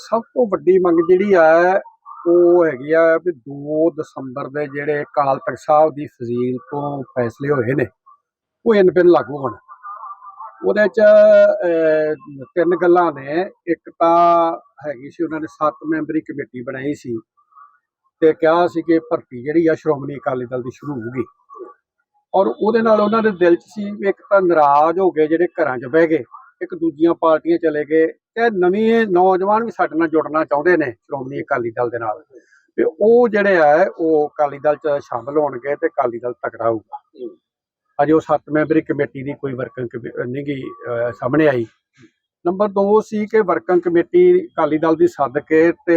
ਸਭ ਤੋਂ ਵੱਡੀ ਮੰਗ ਜਿਹੜੀ ਆ, ਉਹ ਹੈਗੀ ਆ ਵੀ 2 ਦਸੰਬਰ ਦੇ ਜਿਹੜੇ ਅਕਾਲ ਤਖਤ ਸਾਹਿਬ ਦੀ ਫਜ਼ੀਲ ਤੋਂ ਫੈਸਲੇ ਹੋਏ ਨੇ, ਉਹ ਇਨ ਬਿਨ ਲਾਗੂ ਹੋਣ। ਉਹਦੇ ਚ ਤਿੰਨ ਗੱਲਾਂ ਨੇ। ਇੱਕ ਤਾਂ ਹੈਗੀ ਸੀ ਉਹਨਾਂ ਨੇ 7 ਮੈਂਬਰੀ ਕਮੇਟੀ ਬਣਾਈ ਸੀ ਤੇ ਕਿਹਾ ਸੀ ਕਿ ਭਰਤੀ ਜਿਹੜੀ ਆ ਸ਼੍ਰੋਮਣੀ ਅਕਾਲੀ ਦਲ ਦੀ ਸ਼ੁਰੂ ਹੋਊਗੀ। ਔਰ ਉਹਦੇ ਨਾਲ ਉਹਨਾਂ ਦੇ ਦਿਲ 'ਚ ਸੀ ਵੀ ਇੱਕ ਤਾਂ ਨਾਰਾਜ਼ ਹੋ ਗਏ ਜਿਹੜੇ ਘਰਾਂ 'ਚ ਬਹਿ ਗਏ, ਇੱਕ ਦੂਜੀਆਂ ਪਾਰਟੀਆਂ ਚਲੇ ਗਏ ਤੇ ਨਵੇਂ ਨੌਜਵਾਨ ਵੀ ਸਾਡੇ ਨਾਲ ਜੁੜਨਾ ਚਾਹੁੰਦੇ ਨੇ ਸ਼੍ਰੋਮਣੀ ਅਕਾਲੀ ਦਲ ਦੇ ਨਾਲ। ਤੇ ਉਹ ਜਿਹੜੇ ਆ, ਉਹ ਅਕਾਲੀ ਦਲ 'ਚ ਸ਼ਾਮਲ ਹੋਣਗੇ ਤੇ ਅਕਾਲੀ ਦਲ ਤਕੜਾ ਹੋਊਗਾ। ਅਜੇ ਉਹ ਸੱਤ ਮੈਂਬਰੀ ਕਮੇਟੀ ਦੀ ਕੋਈ ਵਰਕਿੰਗ ਨਹੀਂ ਸਾਹਮਣੇ ਆਈ। ਨੰਬਰ 2 ਸੀ ਕਿ ਵਰਕਿੰਗ ਕਮੇਟੀ ਅਕਾਲੀ ਦਲ ਦੀ ਸੱਦ ਕੇ ਤੇ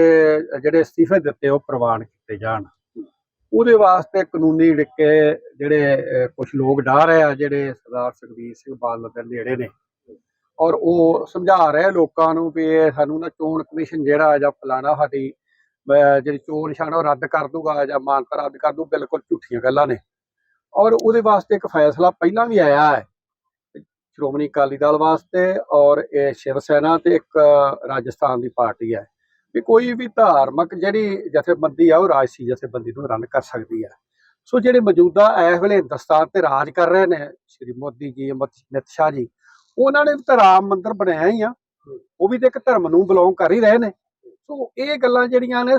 ਜਿਹੜੇ ਅਸਤੀਫੇ ਦਿੱਤੇ ਉਹ ਪ੍ਰਵਾਨ ਕੀਤੇ ਜਾਣ। ਉਹਦੇ ਵਾਸਤੇ ਕਾਨੂੰਨੀ ਡਿੱਕੇ ਜਿਹੜੇ ਕੁਝ ਲੋਕ ਡਾਹ ਰਹੇ ਆ, ਜਿਹੜੇ ਸਰਦਾਰ ਸੁਖਬੀਰ ਸਿੰਘ ਬਾਦਲ ਦੇ ਨੇੜੇ ਨੇ। ਔਰ ਉਹ ਸਮਝਾ ਰਹੇ ਲੋਕਾਂ ਨੂੰ ਵੀ ਇਹ ਸਾਨੂੰ ਨਾ ਚੋਣ ਕਮਿਸ਼ਨ ਜਿਹੜਾ ਜਾਂ ਫਲਾਣਾ ਸਾਡੀ ਜਿਹੜੀ ਚੋਣ ਨਿਸ਼ਾਨ ਉਹ ਰੱਦ ਕਰ ਦੂਗਾ ਜਾਂ ਮਾਨਤਾ ਰੱਦ ਕਰ ਦੂ ਬਿਲਕੁਲ ਝੂਠੀਆਂ ਗੱਲਾਂ ਨੇ। ਔਰ ਉਹਦੇ ਵਾਸਤੇ ਇੱਕ ਫੈਸਲਾ ਪਹਿਲਾਂ ਵੀ ਆਇਆ ਹੈ, ਸ਼੍ਰੋਮਣੀ ਅਕਾਲੀ ਦਲ ਵਾਸਤੇ ਔਰ ਇਹ ਸ਼ਿਵ ਸੈਨਾ ਤੇ ਇੱਕ ਰਾਜਸਥਾਨ ਦੀ ਪਾਰਟੀ ਹੈ। ਵੀ ਕੋਈ ਵੀ ਧਾਰਮਿਕ ਜਿਹੜੀ ਜਥੇਬੰਦੀ ਆ ਉਹ ਰਾਜਸੀ ਜਥੇਬੰਦੀ ਨੂੰ ਰਨ ਕਰ ਸਕਦੀ ਹੈ। ਸੋ ਜਿਹੜੇ ਮੌਜੂਦਾ ਇਸ ਵੇਲੇ ਹਿੰਦੁਸਤਾਨ ਤੇ ਰਾਜ ਕਰ ਰਹੇ ਨੇ, ਸ਼੍ਰੀ ਮੋਦੀ ਜੀ, ਅਮਿਤ ਅਮਿਤ ਸ਼ਾਹ ਜੀ ਉਹਨਾਂ ਨੇ ਤਾਂ ਰਾਮ ਮੰਦਿਰ ਬਣਾਇਆ ਹੀ ਆ। ਉਹ ਵੀ ਤੇ ਇੱਕ ਧਰਮ ਨੂੰ ਬਿਲੋਂਗ ਕਰ ਹੀ ਰਹੇ ਨੇ। ਸੋ ਇਹ ਗੱਲਾਂ ਜਿਹੜੀਆਂ ਨੇ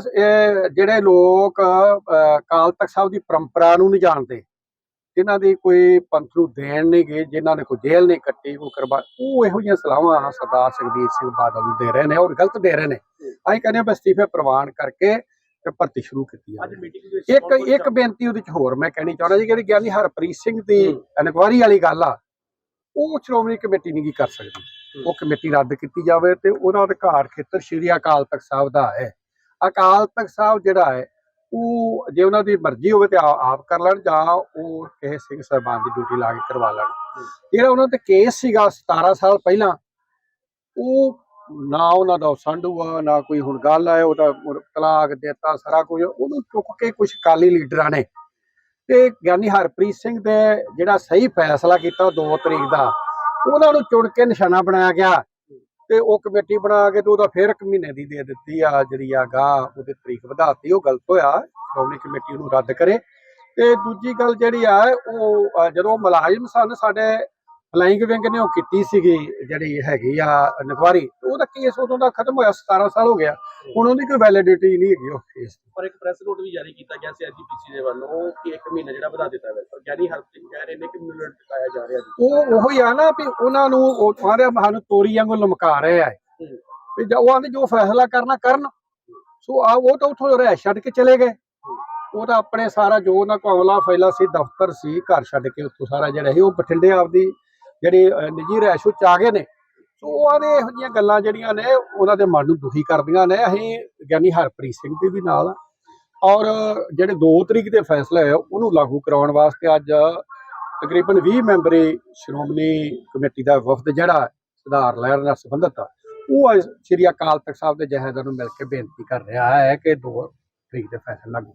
ਜਿਹੜੇ ਲੋਕ ਅਕਾਲ ਤਖਤ ਸਾਹਿਬ ਦੀ ਪਰੰਪਰਾ ਨੂੰ ਨਹੀਂ ਜਾਣਦੇ ਜਿਨ੍ਹਾਂ ਦੀ ਕੋਈ ਪੰਥ ਨੂੰ ਦੇਣ ਨਹੀਂ ਗਏ ਜਿਨ੍ਹਾਂ ਨੇ ਕੋਈ ਜੇਲ੍ਹ ਨਹੀਂ ਕੱਟੀ ਉਹ ਕਰਵਾ ਉਹ ਇਹੋ ਜਿਹੀਆਂ ਸਲਾਹਾਂ ਸਰਦਾਰ ਸੁਖਬੀਰ ਸਿੰਘ ਬਾਦਲ ਨੂੰ ਦੇ ਰਹੇ ਨੇ ਔਰ ਗਲਤ ਦੇ ਰਹੇ ਨੇ। ਅਸੀਂ ਕਹਿੰਦੇ ਵੀ ਅਸਤੀਫੇ ਪ੍ਰਵਾਨ ਕਰਕੇ ਤੇ ਭਰਤੀ ਸ਼ੁਰੂ ਕੀਤੀ ਵਿੱਚ ਇੱਕ ਇੱਕ ਬੇਨਤੀ ਉਹਦੇ ਚ ਹੋਰ ਮੈਂ ਕਹਿਣੀ ਚਾਹੁੰਦਾ ਜੀ ਕਿ ਗਿਆਨੀ ਹਰਪ੍ਰੀਤ ਸਿੰਘ ਦੀ ਇਨਕੁਆਰੀ ਵਾਲੀ ਗੱਲ ਆ ਉਹ ਸ਼੍ਰੋਮਣੀ ਕਮੇਟੀ ਨਹੀਂ ਕੀ ਕਰ ਸਕਦੀ। ਉਹ ਕਮੇਟੀ ਰੱਦ ਕੀਤੀ ਜਾਵੇ ਤੇ ਉਹਦਾ ਅਧਿਕਾਰ ਖੇਤਰ ਸ਼੍ਰੀ ਅਕਾਲ ਤਖਤ ਸਾਹਿਬ ਦਾ ਹੈ। ਅਕਾਲ ਤਖਤ ਸਾਹਿਬ ਜਿਹੜਾ ਹੈ ਉਹ ਜੇ ਉਹਨਾਂ ਦੀ ਮਰਜ਼ੀ ਹੋਵੇ ਤੇ ਆਪ ਕਰ ਲੈਣ ਜਾਂ ਉਹ ਕਿਸੇ ਸਿੰਘ ਸਾਹਿਬਾਨ ਦੀ ਡਿਊਟੀ ਲਾ ਕੇ ਕਰਵਾ ਲੈਣ। ਜਿਹੜਾ ਉਹਨਾਂ ਤੇ ਕੇਸ ਸੀਗਾ 17 ਸਾਲ ਪਹਿਲਾਂ ਉਹ ਨਾ ਉਹਨਾਂ ਦਾ ਸੰਡੂ ਆ ਨਾ ਕੋਈ ਹੁਣ ਗੱਲ ਹੈ ਉਹਦਾ ਤਲਾਕ ਦਿੱਤਾ ਸਾਰਾ ਕੁਝ ਉਹਨੂੰ ਚੁੱਕ ਕੇ ਕੁਝ ਕਾਲੀ ਲੀਡਰਾਂ ਨੇ ਤੇ ਗਿਆਨੀ ਹਰਪ੍ਰੀਤ ਸਿੰਘ ਦੇ ਜਿਹੜਾ ਸਹੀ ਫੈਸਲਾ ਕੀਤਾ 2 ਤਰੀਕ ਦਾ, ਉਹਨਾਂ ਨੂੰ ਚੁਣ ਕੇ ਨਿਸ਼ਾਨਾ ਬਣਾਇਆ ਗਿਆ ਤੇ ਉਹ ਕਮੇਟੀ ਬਣਾ ਕੇ ਤੇ ਉਹਦਾ ਫਿਰ ਇੱਕ ਮਹੀਨੇ ਦੀ ਦੇ ਦਿੱਤੀ ਆ, ਜਿਹੜੀ ਆ ਗਾ ਉਹਦੀ ਤਰੀਕ ਵਧਾਤੀ ਉਹ ਗਲਤ ਹੋਇਆ, ਸ਼੍ਰੋਮਣੀ ਕਮੇਟੀ ਨੂੰ ਰੱਦ ਕਰੇ। ਤੇ ਦੂਜੀ ਗੱਲ ਜਿਹੜੀ ਆ, ਉਹ ਜਦੋਂ ਮੁਲਾਜ਼ਮ ਸਨ ਸਾਡੇ ਫਲਾਈਂਗ ਵਿੰਗ ਨੇ ਉਹ ਕੀਤੀ ਸੀਗੀ ਜਿਹੜੀ ਹੈਗੀ ਆ ਇਨਕੁਆਰੀ ਉਹਦਾ ਕੇਸ ਉਦੋਂ ਦਾ ਖਤਮ ਹੋਇਆ 17 ਸਾਲ ਹੋ ਗਿਆ। ਹੁਣ ਉਹਦੀ ਕੋਈ ਵੈਲਿਡਿਟੀ ਨਹੀਂ ਹੈਗੀ ਉਹ ਕੇਸ ਪਰ ਇੱਕ ਪ੍ਰੈਸ ਨੋਟ ਵੀ ਜਾਰੀ ਕੀਤਾ ਗਿਆ ਸੀ ਐਜੀਪੀਸੀ ਦੇ ਵੱਲੋਂ ਕਿ ਇੱਕ ਮਹੀਨਾ ਜਿਹੜਾ ਵਧਾ ਦਿੱਤਾ ਹੈ ਪਰ ਗਿਆਨੀ ਹਰਪ੍ਰੀਤ ਕਹਿ ਰਹੇ ਨੇ ਕਿ ਮਿੰਟ ਟਿਕਾਇਆ ਜਾ ਰਿਹਾ ਜੀ ਉਹ ਉਹੀ ਆ ਨਾ ਵੀ ਉਹਨਾਂ ਨੂੰ ਉਹ ਸਾਰੇ ਸਾਨੂੰ ਤੋਰੀ ਵਾਂਗੂ ਲਮਕਾ ਰਹੇ ਆ ਵੀ ਜੇ ਉਹ ਆਂਦੇ ਜੋ ਫੈਸਲਾ ਕਰਨਾ ਕਰਨ। ਸੋ ਆ ਉਹ ਤਾਂ ਉਥੋਂ ਰਹਿ ਛੱਡ ਕੇ ਚਲੇ ਗਏ। ਉਹ ਤਾਂ ਆਪਣੇ ਸਾਰਾ ਜੋ ਉਹਨਾਂ ਕੋਲ ਫੈਲਾ ਸੀ ਦਫ਼ਤਰ ਸੀ ਘਰ ਛੱਡ ਕੇ ਉੱਥੋਂ ਸਾਰਾ ਜਿਹੜਾ ਸੀ ਉਹ ਬਠਿੰਡੇ ਆਪਦੀ ਜਿਹੜੀ ਨਿੱਜੀ ਰਹਿਸ਼ ਚ ਆ ਗਏ ਨੇ। ਸੋ ਉਹ ਆਦੇ ਇਹੋ ਜਿਹੀਆਂ ਗੱਲਾਂ ਜਿਹੜੀਆਂ ਨੇ, ਉਹਨਾਂ ਦੇ ਮਨ ਨੂੰ ਦੁਖੀ ਕਰਦੀਆਂ ਨੇ। ਅਸੀਂ ਗਿਆਨੀ ਹਰਪ੍ਰੀਤ ਸਿੰਘ ਦੇ ਵੀ ਨਾਲ ਔਰ ਜਿਹੜੇ 2 ਤਰੀਕ ਦੇ ਫੈਸਲਾ ਹੈ ਉਹਨੂੰ ਲਾਗੂ ਕਰਾਉਣ ਵਾਸਤੇ ਅੱਜ ਤਕਰੀਬਨ 20 ਮੈਂਬਰੀ ਸ਼੍ਰੋਮਣੀ ਕਮੇਟੀ ਦਾ ਵਫਦ ਜਿਹੜਾ ਸੁਧਾਰ ਲਹਿਰ ਨਾਲ ਸੰਬੰਧਿਤ ਆ, ਉਹ ਅੱਜ ਸ੍ਰੀ ਅਕਾਲ ਤਖਤ ਸਾਹਿਬ ਦੇ ਜਹੇਦਾਰ ਨੂੰ ਮਿਲ ਕੇ ਬੇਨਤੀ ਕਰ ਰਿਹਾ ਹੈ ਕਿ 2 ਤਰੀਕ ਦੇ ਫੈਸਲੇ ਲਾਗੂ